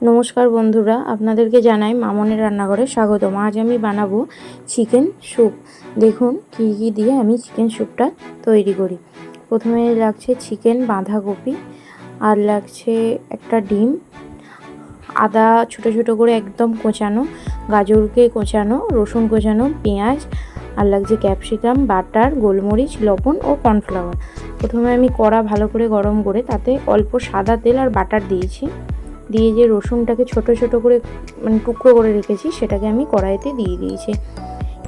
নমস্কার বন্ধুরা, আপনাদেরকে জানাই মামনের রান্নাঘরে স্বাগতম। আজ আমি বানাবো চিকেন স্যুপ দেখুন কী কী দিয়ে আমি চিকেন স্যুপটা তৈরি করি। প্রথমে লাগছে চিকেন বাঁধাকপি, আর লাগছে একটা ডিম। আদা ছোট ছোট করে একদম কোচানো, গাজরকে কোচানো, রসুন কোচানো, পেঁয়াজ, আর লাগছে ক্যাপসিকাম বাটার গোলমরিচ, লবণ ও কর্নফ্লাওয়ার প্রথমে আমি কড়া ভালো করে গরম করে তাতে অল্প সাদা তেল আর বাটার দিয়েছি। দিয়ে যে রসুনটাকে ছোট ছোট করে মানে টুকরো করে রেখেছি, সেটাকে আমি কড়াইতে দিয়ে দিয়েছি।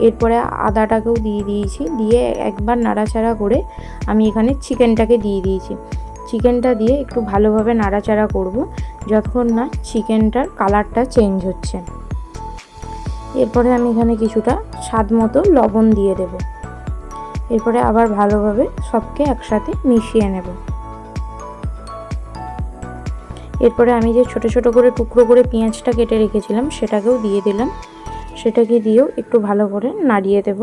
এরপরে আদাটাকেও দিয়ে দিয়েছি, দিয়ে একবার নাড়াচাড়া করে আমি এখানে চিকেনটাকে দিয়ে দিয়েছি। চিকেনটা দিয়ে একটু ভালোভাবে নাড়াচাড়া করব যতক্ষণ না চিকেনটার কালারটা চেঞ্জ হচ্ছে। এরপরে আমি এখানে কিছুটা স্বাদ মতো লবণ দিয়ে দেব। এরপরে আবার ভালোভাবে সবকে একসাথে মিশিয়ে নেব। এরপরে আমি যে ছোট ছোট করে টুকরো করে পেঁয়াজটা কেটে রেখেছিলাম, সেটাকেও দিয়ে দিলাম। সেটাকে দিয়েও একটু ভালো করে নাড়িয়ে দেব।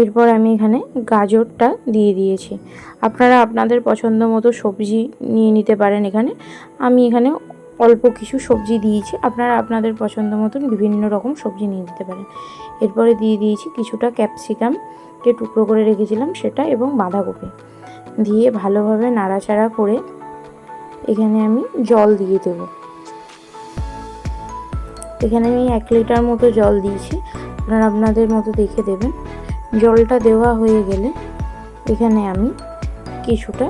এরপর আমি এখানে গাজরটা দিয়ে দিয়েছি। আপনারা আপনাদের পছন্দ মতো সবজি নিয়ে নিতে পারেন এখানে। আমি এখানে অল্প কিছু সবজি দিয়েছি। আপনারা আপনাদের পছন্দ মতন বিভিন্ন রকম সবজি নিয়ে দিতে পারেন। এরপরে দিয়ে দিয়েছি কিছুটা ক্যাপসিকামকে টুকরো করে রেখেছিলাম সেটা এবং বাঁধাকপি। দিয়ে ভালোভাবে নাড়াচাড়া করে এখানে আমি জল দিয়ে দেব। এখানে আমি এক লিটার মতো জল দিয়েছি। আপনারা আপনাদের মতো দেখে দেবেন। জলটা দেওয়া হয়ে গেলে এখানে আমি কিছুটা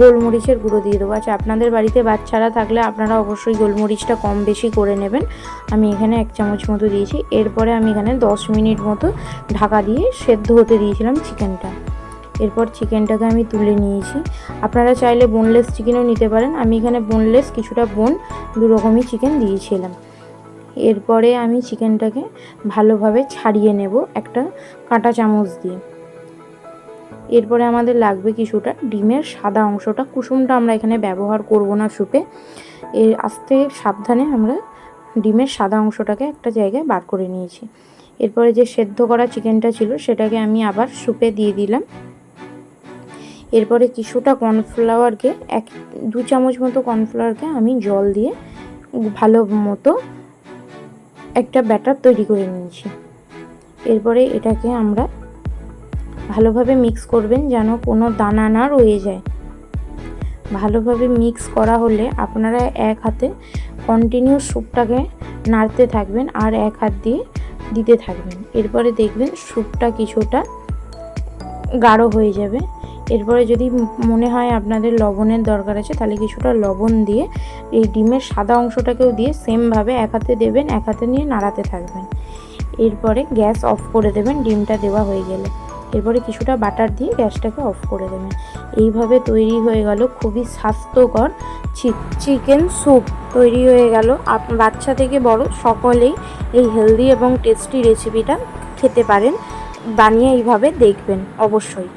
গোলমরিচের গুঁড়ো দিয়ে দেবো। আচ্ছা আপনাদের বাড়িতে বাচ্চারা থাকলে আপনারা অবশ্যই গোলমরিচটা কম বেশি করে নেবেন। আমি এখানে এক চামচ মতো দিয়েছি। এরপরে আমি এখানে দশ মিনিট মতো ঢাকা দিয়ে সেদ্ধ হতে দিয়েছিলাম চিকেনটা। এরপর চিকেনটাকে আমি তুলে নিয়েছি। আপনারা চাইলে বোনলেস চিকেনও নিতে পারেন। আমি এখানে বোনলেস কিছুটা বোন দু রকমই চিকেন দিয়েছিলাম। এরপরে আমি চিকেনটাকে ভালোভাবে ছাড়িয়ে নেব একটা কাঁটা চামচ দিয়ে। এরপরে আমাদের লাগবে কিছুটা ডিমের সাদা অংশটা। কুসুমটা আমরা এখানে ব্যবহার করব না সুপে। এর আস্তে সাবধানে আমরা ডিমের সাদা অংশটাকে একটা জায়গায় বার করে নিয়েছি। এরপরে যে সেদ্ধ করা চিকেনটা ছিল, সেটাকে আমি আবার সুপে দিয়ে দিলাম। এরপরে কিছুটা কর্নফ্লাওয়ারকে, এক, দু চামচ মতো কর্নফ্লাওয়ারকে আমি জল দিয়ে ভালো মতো একটা ব্যাটার তৈরি করে নিয়েছি। এরপরে এটাকে আমরা ভালোভাবে মিক্স করবেন যেন কোনো দানা না রয়ে যায়। ভালোভাবে মিক্স করা হলে আপনারা এক হাতে কন্টিনিউ স্যুপটাকে নাড়তে থাকবেন আর এক হাত দিয়ে দিতে থাকবেন। এরপরে দেখবেন স্যুপটা কিছুটা গাঢ় হয়ে যাবে। এরপরে যদি মনে হয় আপনাদের লবণের দরকার আছে, তাহলে কিছুটা লবণ দিয়ে এই ডিমের সাদা অংশটাকেও দিয়ে সেমভাবে এক হাতে দেবেন, এক হাতে নিয়ে নাড়াতে থাকবেন। এরপরে গ্যাস অফ করে দেবেন, ডিমটা দেওয়া হয়ে গেলে। এরপরে কিছুটা বাটার দিয়ে গ্যাসটাকে অফ করে দেবেন এইভাবে তৈরি হয়ে গেল খুবই স্বাস্থ্যকর চিকেন স্যুপ। তৈরি হয়ে গেল। আপ বাচ্চা থেকে বড় সকলেই এই হেলদি এবং টেস্টি রেসিপিটা খেতে পারেন। বানিয়ে এইভাবে দেখবেন অবশ্যই।